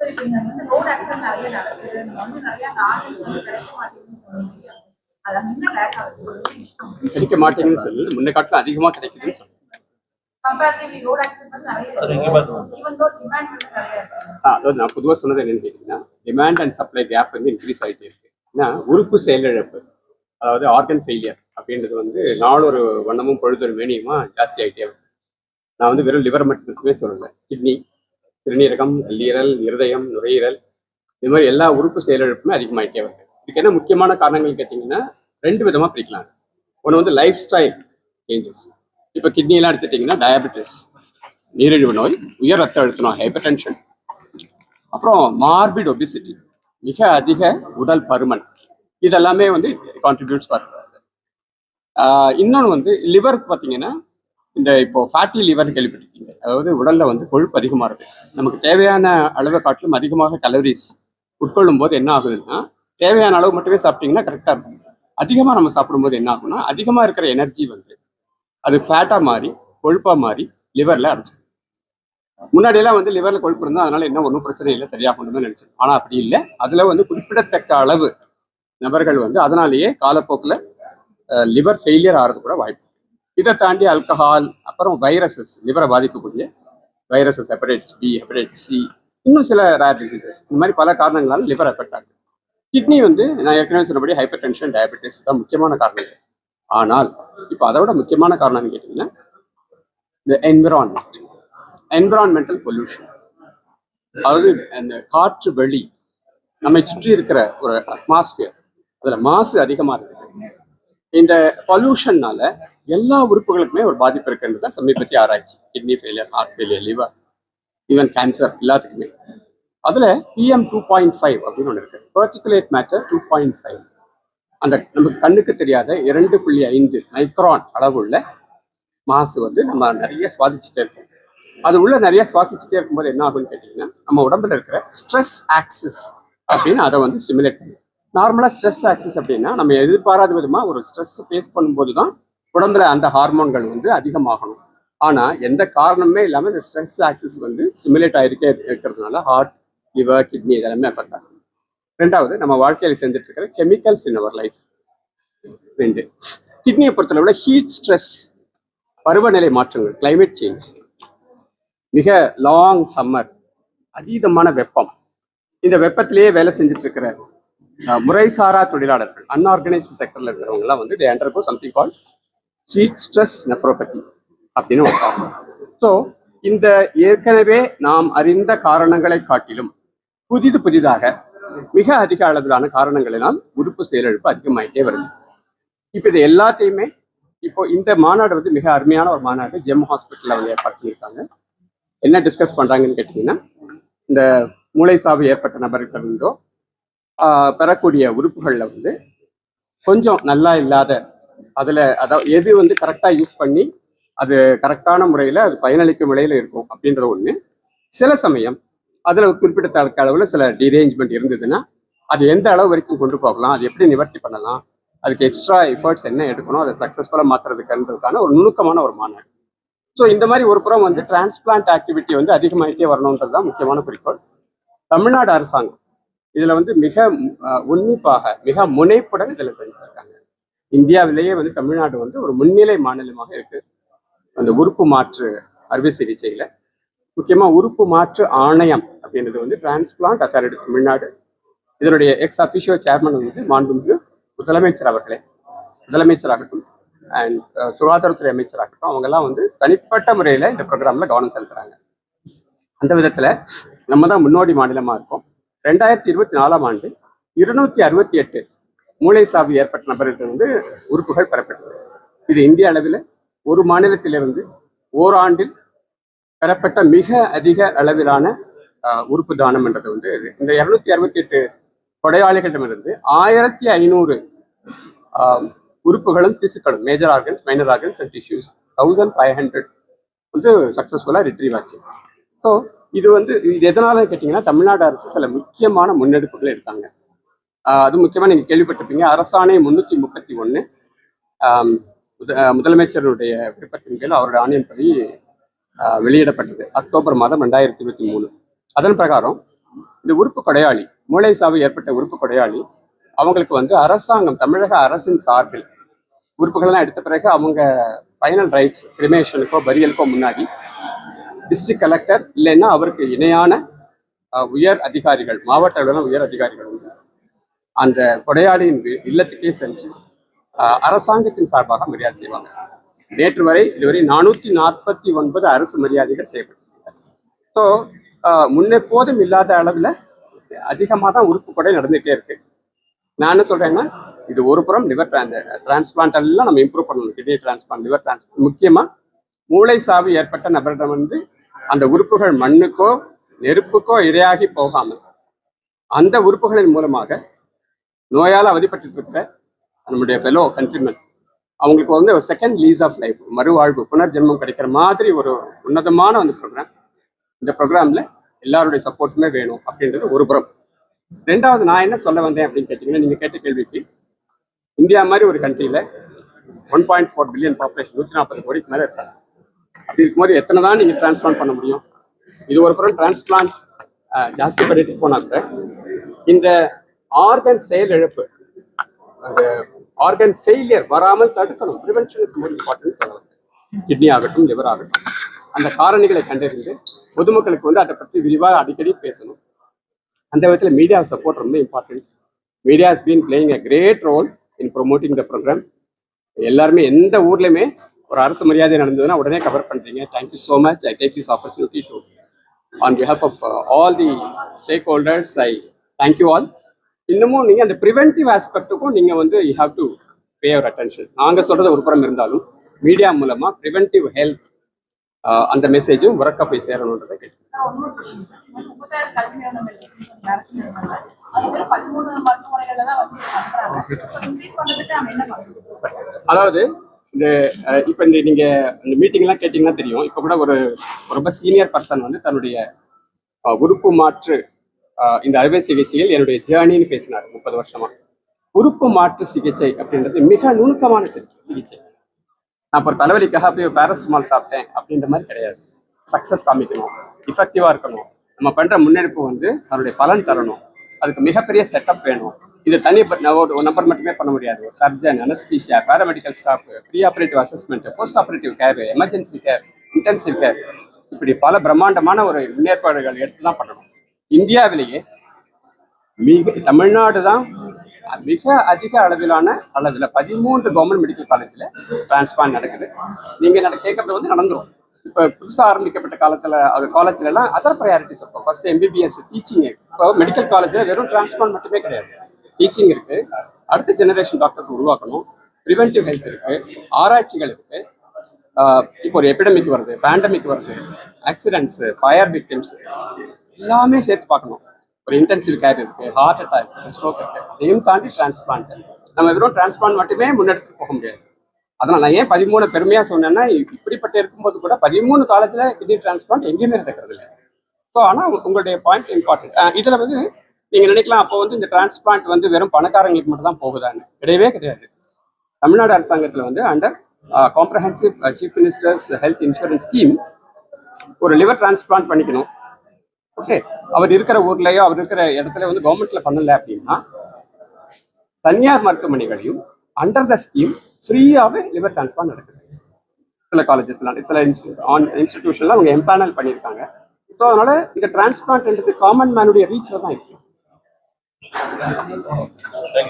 சரி இப்போ இங்க வந்து ரோட் ஆக்சிடென்ட் நிறைய நடக்குது. நம்ம வந்து நிறைய ஆர்டர்ஸ் வந்து கிடைக்க மாட்டேங்குதுன்னு சொன்னீங்க. அது என்ன லேக் ஆகுது? கிடைக்க மாட்டேங்குதுன்னு சொல்லி. முன்ன அதிகமாக கிடைக்குதுன்னு அதாவது நான் பொதுவாக சொன்னது என்னன்னு கேட்டீங்கன்னா டிமாண்ட் அண்ட் சப்ளை கேப் வந்து இன்க்ரீஸ் ஆகிட்டே இருக்கு. ஏன்னா உறுப்பு செயலிழப்பு அதாவது ஆர்கன் ஃபெயிலியர் அப்படின்றது வந்து நாளொரு வண்ணமும் பொழுதொரு மேனியுமா ஜாஸ்தி ஆகிட்டே வருது. நான் வந்து வெறும் லிவர் மட்டுமே சொல்லலை கிட்னி சிறுநீரகம் கல்லீரல் இருதயம் நுரையீரல் இது மாதிரி எல்லா உறுப்பு செயலிழப்புமே அதிகமாகிட்டே வருது. இதுக்கு என்ன முக்கியமான காரணங்கள் கேட்டிங்கன்னா ரெண்டு விதமாக பிரிக்கலாம். ஒன்று வந்து லைஃப் ஸ்டைல் சேஞ்சஸ் இப்போ கிட்னியெல்லாம் எடுத்துட்டிங்கன்னா டயபெட்டிஸ் நீரிழிவு நோய் உயர் ரத்த அழுத்தணும் ஹைப்பர் டென்ஷன் அப்புறம் மார்பிட் ஒபிசிட்டி மிக அதிக உடல் பருமன். இதெல்லாமே வந்து கான்ட்ரிபியூட்ஸ் பண்ணுறது இன்னொன்று வந்து லிவருக்கு பார்த்தீங்கன்னா இந்த இப்போ ஃபேட்டி லிவர்னு கேள்விப்பட்டிருக்கீங்க. அதாவது உடல்ல வந்து கொழுப்பு அதிகமாக இருக்கு நமக்கு தேவையான அளவை காட்டிலும் அதிகமாக கலோரிஸ் உட்கொள்ளும் போது என்ன ஆகுதுன்னா தேவையான அளவு மட்டுமே சாப்பிட்டீங்கன்னா கரெக்டாக இருக்கும். அதிகமாக நம்ம சாப்பிடும்போது என்ன ஆகும்னா அதிகமாக இருக்கிற எனர்ஜி வந்து அது ஃபேட்டாக மாறி கொழுப்பாக மாறி லிவரில் அடைச்சிடும் முன்னாடியெல்லாம் வந்து லிவர்ல கொழுப்பு இருந்தா அதனால என்ன ஒன்றும் பிரச்சனை இல்லை சரியாகணும்னு நினைச்சோம் ஆனா அப்படி இல்லை. அதுல வந்து குறிப்பிடத்தக்க அளவு நபர்கள் வந்து அதனாலேயே காலப்போக்கில் லிவர் ஃபெயிலியர் ஆகிறது கூட வாய்ப்பு இதை தாண்டி அல்கஹால் அப்புறம் வைரஸஸ் லிவரை பாதிக்கக்கூடிய viruses hepatitis B hepatitis C இன்னும் சில ரேர் டிசீசஸ் இந்த மாதிரி பல காரணங்களால் லிவர் எஃபெக்ட் ஆகுது. கிட்னி வந்து நான் ஏற்கனவே சொன்னபடி ஹைப்பர் டென்ஷன் டயபெட்டிஸ் தான் முக்கியமான காரணங்கள். ஆனால் இப்போ அதை விட முக்கியமான காரணம்னு கேட்டிங்கன்னா இந்த என்விரான்மெண்ட் என்விரான்மெண்டல் பொல்யூஷன் அதாவது அந்த காற்று வெளி நம்மை சுற்றி இருக்கிற ஒரு அட்மாஸ்பியர் அதில் மாசு அதிகமாக இருக்குது. இந்த பொல்யூஷன்னால எல்லா உறுப்புகளுக்குமே ஒரு பாதிப்பு இருக்குன்றது தான் சமீபத்திய ஆராய்ச்சி. Kidney failure heart failure liver even cancer எல்லாத்துக்குமே. அதுல பிஎம் டூ பாயிண்ட் ஃபைவ் அப்படின்னு ஒன்று இருக்கு. Particulate matter two point five அந்த நமக்கு கண்ணுக்கு தெரியாத இரண்டு புள்ளி ஐந்து மைக்ரான் அளவுள்ள மாசு வந்து நம்ம நிறைய சுவாதிச்சுட்டே இருக்கோம். அது உள்ள நிறைய சுவாசிச்சுட்டே இருக்கும்போது என்ன ஆகும்னு கேட்டிங்கன்னா நம்ம உடம்புல இருக்கிற ஸ்ட்ரெஸ் ஆக்சிஸ் அப்படின்னு அதை வந்து ஸ்டிமுலேட் பண்ணும். நார்மலாக ஸ்ட்ரெஸ் ஆக்சஸ் அப்படின்னா நம்ம எதிர்பாராத விதமாக ஒரு ஸ்ட்ரெஸ் ஃபேஸ் பண்ணும்போது தான் உடம்புல அந்த ஹார்மோன்கள் வந்து அதிகமாகணும். ஆனால் எந்த காரணமே இல்லாமல் இந்த ஸ்ட்ரெஸ் ஆக்சஸ் வந்து ஸ்டிமுலேட் ஆகிருக்கே இருக்கிறதுனால ஹார்ட் லிவர் கிட்னி இதெல்லாமே அஃபெக்ட் ஆகும். ரெண்டாவது நம்ம வாழ்க்கையில் செஞ்சுட்டு இருக்கிற கெமிக்கல்ஸ் இன் அவர் லைஃப் ரெண்டு கிட்னியை பொறுத்தளவில் ஹீட் ஸ்ட்ரெஸ் பருவநிலை மாற்றங்கள் கிளைமேட் சேஞ்ச் மிக லாங் சம்மர் அதீதமான வெப்பம். இந்த வெப்பத்திலேயே வேலை செஞ்சுட்டு இருக்கிற முறைசாரா தொழிலாளர்கள் அன்ஆர்கனைஸ்ட் செக்டர்ல இருக்கிறவங்கலாம் வந்து they undergo something call heat stress nephropathy அப்படின்னு ஒரு ஸோ இந்த ஏற்கனவே நாம் அறிந்த காரணங்களை காட்டிலும் புதிது புதிதாக மிக அதிக அளவிலான காரணங்களினால் உறுப்பு செயலிழப்பு அதிகமாயிட்டே வருது. இப்போ இது எல்லாத்தையுமே இப்போ இந்த மாநாடு வந்து மிக அருமையான ஒரு மாநாடு ஜெம் ஹாஸ்பிட்டலில் வந்து ஏற்பாடு பண்ணியிருக்காங்க. என்ன டிஸ்கஸ் பண்றாங்கன்னு கேட்டிங்கன்னா இந்த மூளை சாவு ஏற்பட்ட நபர்கள் இருந்தோ பெறக்கூடிய உறுப்புகளில் வந்து கொஞ்சம் நல்லா இல்லாத அதில் அதாவது எது வந்து கரெக்டாக யூஸ் பண்ணி அது கரெக்டான முறையில் அது பயனளிக்கும் விலையில் இருக்கும் அப்படின்ற ஒன்று சில சமயம் அதில் குறிப்பிட்ட குறிப்பிடத்தக்க அளவில் சில டிரேஞ்ச்மெண்ட் இருந்ததுன்னா அது எந்த அளவு வரைக்கும் கொண்டு போகலாம் அது எப்படி நிவர்த்தி பண்ணலாம் அதுக்கு எக்ஸ்ட்ரா எஃபர்ட்ஸ் என்ன எடுக்கணும் அதை சக்ஸஸ்ஃபுல்லாக மாற்றுறதுக்குன்றதுக்கான ஒரு நுணுக்கமான ஒரு மாநாடு. ஸோ இந்த மாதிரி ஒரு புறம் வந்து டிரான்ஸ்பிளான்ட் ஆக்டிவிட்டி வந்து அதிகமாகிட்டே வரணுன்றது தான் முக்கியமான குறிக்கோள். தமிழ்நாடு அரசாங்கம் இதுல வந்து மிக அஹ், உன்னிப்பாக மிக முனைப்புடன் இதுல செஞ்சிருக்காங்க. இந்தியாவிலேயே வந்து தமிழ்நாடு வந்து ஒரு முன்னிலை மாநிலமாக இருக்கு. அந்த உறுப்பு மாற்று அறுவை சிகிச்சையில. முக்கியமா உறுப்பு மாற்று ஆணையம் அப்படின்றது வந்து டிரான்ஸ்பிளான்ட் அத்தாரிட்டி தமிழ்நாடு இதனுடைய எக்ஸ் அபிஷியோ சேர்மன் வந்து மாண்புமிகு முதலமைச்சர் அவர்களே. முதலமைச்சராகட்டும் அண்ட் சுகாதாரத்துறை அமைச்சராகட்டும் அவங்கெல்லாம் வந்து தனிப்பட்ட முறையில் இந்த ப்ரோக்ராமில் கவனம் செலுத்துறாங்க. அந்த விதத்தில் நம்ம தான் முன்னோடி மாநிலமாக இருக்கோம். ரெண்டாயிரத்தி இருபத்தி நாலாம் ஆண்டு இருநூத்தி அறுபத்தி எட்டு மூளை சாவு ஏற்பட்ட நபர்கள் வந்து உறுப்புகள் பெறப்பட்டது இது இந்திய அளவில் ஒரு மாநிலத்திலிருந்து ஓராண்டில் பெறப்பட்ட மிக அதிக அளவிலான ஆஹ், உறுப்பு தானம் என்றது வந்து இது. இந்த இருநூத்தி அறுபத்தி எட்டு கொடையாளிகளிடமிருந்து ஆயிரத்தி ஐநூறு உறுப்புகளும் திசுக்களும் major organs minor organs and tissues thousand five hundred வந்து சக்ஸஸ்ஃபுல்லாக ரிட்ரீவ் ஆச்சு ஸோ இது வந்து இது எதனால கேட்டிங்கன்னா தமிழ்நாடு அரசு சில முக்கியமான முன்னெடுப்புகளை எடுத்தாங்க. அது முக்கியமாக நீங்கள் கேள்விப்பட்டிருப்பீங்க. அரசாணை முன்னூற்றி முப்பத்தி ஒன்று முதலமைச்சருடைய விருப்பத்தின் கீழ் அவருடைய ஆணையின்படி வெளியிடப்பட்டது. அக்டோபர் மாதம் ரெண்டாயிரத்தி இருபத்தி மூணு. அதன் பிரகாரம் இந்த உறுப்பு கொடையாளி மூளை சாவு ஏற்பட்ட உறுப்பு கொடையாளி அவங்களுக்கு வந்து அரசாங்கம் தமிழக அரசின் சார்பில் உறுப்புகள்லாம் எடுத்த பிறகு அவங்க ஃபைனல் ரைட்ஸ் கிரிமேஷனுக்கோ பரியலுக்கோ முன்னாடி டிஸ்ட்ரிக்ட் கலெக்டர் இல்லைன்னா அவருக்கு இணையான உயர் அதிகாரிகள் மாவட்ட அளவிலான உயர் அதிகாரிகள் உண்டு. அந்த கொடையாளியின் இல்லத்துக்கே சென்று அரசாங்கத்தின் சார்பாக மரியாதை செய்வாங்க. நேற்று வரை இதுவரை நானூற்றி நாற்பத்தி ஒன்பது அரசு மரியாதைகள் செய்யப்பட்டிருக்கின்றன. ஸோ முன்னெப்போதும் இல்லாத அளவில் அதிகமாக தான் உறுப்பு கொடை நடந்துகிட்டே இருக்கு. நான் என்ன சொல்கிறேன்னா இது ஒரு புறம் லிவர் டிரான்ஸ்பிளான்ட் எல்லாம் நம்ம இம்ப்ரூவ் பண்ணணும். கிட்னி டிரான்ஸ்பிளான்ட் லிவர் டிரான்ஸ்பிளான்ட் முக்கியமா மூளை சாவு ஏற்பட்ட நபரிடம் வந்து அந்த உறுப்புகள் மண்ணுக்கோ நெருப்புக்கோ இரையாகி போகாமல் அந்த உறுப்புகளின் மூலமாக நோயால் அவதிப்பட்டிருக்க நம்முடைய ஃபெலோ கண்ட்ரிமன் அவங்களுக்கு வந்து ஒரு செகண்ட் லீஸ் ஆஃப் லைஃப் மறுவாழ்வு புனர்ஜென்மம் கிடைக்கிற மாதிரி ஒரு உன்னதமான அந்த ப்ரோக்ராம் இந்த ப்ரோக்ராம்ல எல்லாருடைய சப்போர்ட்டுமே வேணும் அப்படின்றது ஒரு புறம். ரெண்டாவது நான் என்ன சொல்ல வந்தேன் அப்படின்னு கேட்டிங்கன்னா நீங்கள் கேட்ட கேள்விக்கு இந்தியா மாதிரி ஒரு கண்ட்ரியில் one point four billion population நூற்றி நாற்பது கோடிக்கு மேலே இருக்காங்க. அப்படி இருக்கும்போது எத்தனை தான் நீங்கள் டிரான்ஸ்பிளான்ட் பண்ண முடியும்? இது ஒரு புறம் டிரான்ஸ்பிளான்ட் ஜாஸ்தி பண்ணிட்டு போனா கூட இந்த ஆர்கன் செயலிழப்பு அந்த ஆர்கன் ஃபெயிலியர் வராமல் தடுக்கணும். ப்ரிவென்ஷனுக்கு ஒரு இம்பார்ட்டன்ட் சொல்லலாம் கிட்னி ஆகட்டும் லிவர் ஆகட்டும். அந்த காரணிகளை கண்டறிந்து பொதுமக்களுக்கு வந்து அதை பற்றி விரிவாக அடிக்கடி பேசணும். அந்த விதத்தில் மீடியா சப்போர்ட் ரொம்ப important media has been playing a great role in promoting the programme எல்லாருமே எந்த ஊர்லேயுமே ஒரு அரசு மரியாதை நடந்ததுன்னா உடனே கவர் பண்றீங்க. Thank you so much I take this opportunity to on behalf of all the stakeholders I thank you all இன்னமும் நீங்க அந்த ப்ரிவென்டிவ் ஆஸ்பெக்ட்டுக்கும் நீங்க வந்து you have to pay our attention நாங்க சொல்றது ஒரு புறம் இருந்தாலும் மீடியா மூலமா ப்ரிவென்டிவ் ஹெல்த் அந்த மெசேஜும் உறக்க போய் சேரணுன்றதை கேட்டு? அதாவது இந்த இப்போ இப்ப இந்த நீங்க இந்த மீட்டிங் எல்லாம் கேட்டீங்கன்னா தெரியும். இப்ப கூட ஒரு ரொம்ப சீனியர் பர்சன் வந்து தன்னுடைய உறுப்பு மாற்று இந்த அறுவை சிகிச்சையில் என்னுடைய ஜேர்னின்னு பேசினார் முப்பது வருஷமா. உறுப்பு மாற்று சிகிச்சை அப்படின்றது மிக நுணுக்கமான சிகிச்சை. நான் இப்போ தலைவலிக்காக போய் பேரசிட்டமால் சாப்பிட்டேன் அப்படின்ற மாதிரி கிடையாது. சக்ஸஸ் காமிக்கணும். இஃபெக்டிவா இருக்கணும். நம்ம பண்ற முன்னெடுப்பு வந்து அதனுடைய பலன் தரணும். அதுக்கு மிகப்பெரிய செட்டப் வேணும். இது தனி ஒரு நம்பர் மட்டுமே பண்ண முடியாது. ஒரு surgeon anaesthesia paramedical staff pre operative assessment post operative care emergency care intensive care இப்படி பல பிரம்மாண்டமான ஒரு முன்னேற்பாடுகள் எடுத்து தான் பண்ணணும். இந்தியாவிலேயே மிக தமிழ்நாடு தான் மிக அதிக அளவிலான அளவில் பதிமூன்று கவர்மெண்ட் மெடிக்கல் காலேஜில் டிரான்ஸ்பிளான்ட் நடக்குது. நீங்கள் நான் கேட்கறது வந்து நடந்துடும் இப்போ புதுசாக ஆரம்பிக்கப்பட்ட காலத்தில் அது காலேஜ்லலாம் அதர் ப்ரையாரிட்டிஸ் இருக்கும். ஃபர்ஸ்ட் எம்பிபிஎஸ் டீச்சிங் இப்போ மெடிக்கல் காலேஜில் வெறும் டிரான்ஸ்பிளான்ட் மட்டுமே கிடையாது. டீச்சிங் இருக்கு. அடுத்த ஜெனரேஷன் டாக்டர்ஸ் உருவாக்கணும். ப்ரிவென்டிவ் ஹெல்த் இருக்கு. ஆராய்ச்சிகள் இருக்கு. இப்போ ஒரு எபிடமிக் வருது பேண்டமிக் வருது ஆக்சிடென்ட்ஸ் ஃபயர் விக்டிம்ஸ் எல்லாமே சேர்த்து பார்க்கணும். ஒரு இன்டென்சிவ் கேர் இருக்கு ஹார்ட் அட்டாக் ஸ்ட்ரோக் இருக்கு. அதையும் தாண்டி டிரான்ஸ்பிளான்ட் நம்ம வெறும் டிரான்ஸ்பிளான்ட் மட்டுமே முன்னெடுத்து போக முடியாது. அதனால் நான் ஏன் பதிமூணு பெருமையாக சொன்னேன்னா இப்படிப்பட்ட இருக்கும்போது கூட பதிமூணு காலேஜில் கிட்னி டிரான்ஸ்பிளான்ட் எங்கேயுமே நடக்கிறது இல்லை ஸோ ஆனால் உங்களுடைய பாயிண்ட் இம்பார்ட்டன்ட் இதில் வந்து நீங்க நினைக்கலாம் அப்போ வந்து இந்த டிரான்ஸ்பிளான்ட் வந்து வெறும் பணக்காரங்களுக்கு மட்டும் தான் போகுதான்னு. கிடையவே கிடையாது. தமிழ்நாடு அரசாங்கத்தில் வந்து under comprehensive chief minister's health insurance scheme ஒரு லிவர் டிரான்ஸ்பிளான்ட் பண்ணிக்கணும். ஓகே? அவர் இருக்கிற ஊர்லயோ அவர் இருக்கிற இடத்துல வந்து கவர்மெண்ட்ல பண்ணல அப்படின்னா தனியார் மருத்துவமனைகளையும் அண்டர் த ஸ்கீம் ஃப்ரீயாவே லிவர் டிரான்ஸ்பிளான்ட் நடக்குது. சில காலேஜஸ்லாம் சில இன்ஸ்டிடியூஷன்ல அவங்க எம்பேனல் பண்ணியிருக்காங்க. ஸோ அதனால இந்த டிரான்ஸ்பிளான்ட்ன்றது காமன் மேனுடைய ரீச்ல தான் இருக்கு. Thank you.